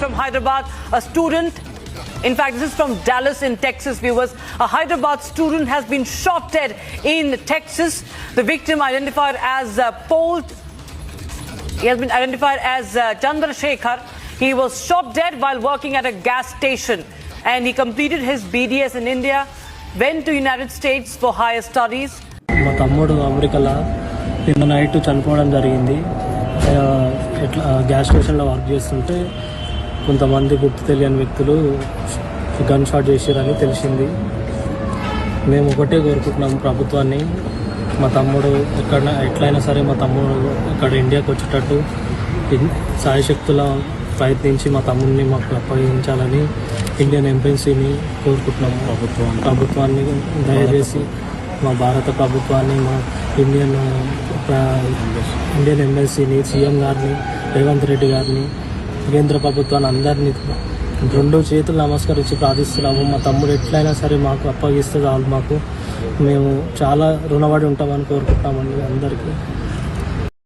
Hyderabad, a student. In fact, this is from Dallas in Texas, viewers. A Hyderabad student has been shot dead in Texas. The victim, identified as uh, Paul he has been identified as uh, Chandrasekhar. He was shot dead while working at a gas station and he completed his BDS in India, went to United States for higher studies. మా తమ్ముడు అమెరికాలో నిన్న night చనిపోవడం జరిగింది ఆ, ఎట్లా ఆ, gas స్టేషన్లో వర్క్ చేస్తుంటే కొంతమంది గుర్తు తెలియని వ్యక్తులు గన్ షాట్ చేసారని తెలిసింది. మేము ఒకటే కోరుకుంటున్నాము ప్రభుత్వాన్ని. మా తమ్ముడు ఎక్కడ ఎట్లయినా సరే మా తమ్ముడు ఇక్కడ ఇండియాకి వచ్చేటట్టు సాయశక్తుల ప్రయత్నించి మా తమ్ముడిని మాకు అప్పగించాలని ఇండియన్ ఎంబెన్సీని కోరుకుంటున్నాము. ప్రభుత్వం ప్రభుత్వాన్ని దయచేసి మా భారత ప్రభుత్వాన్ని మా ఇండియన్ ఇండియన్ ఎంబెన్సీని సీఎం గారిని రేవంత్ రెడ్డి గారిని కేంద్ర ప్రభుత్వాన్ని అందరినీ రెండు చేతులు నమస్కరించి ప్రార్థిస్తున్నాము. మా తమ్ముడు ఎట్లయినా సరే మాకు అప్పగిస్తే చాలు మాకు. మేము చాలా రుణపడి ఉంటామని కోరుకుంటామండి అందరికీ.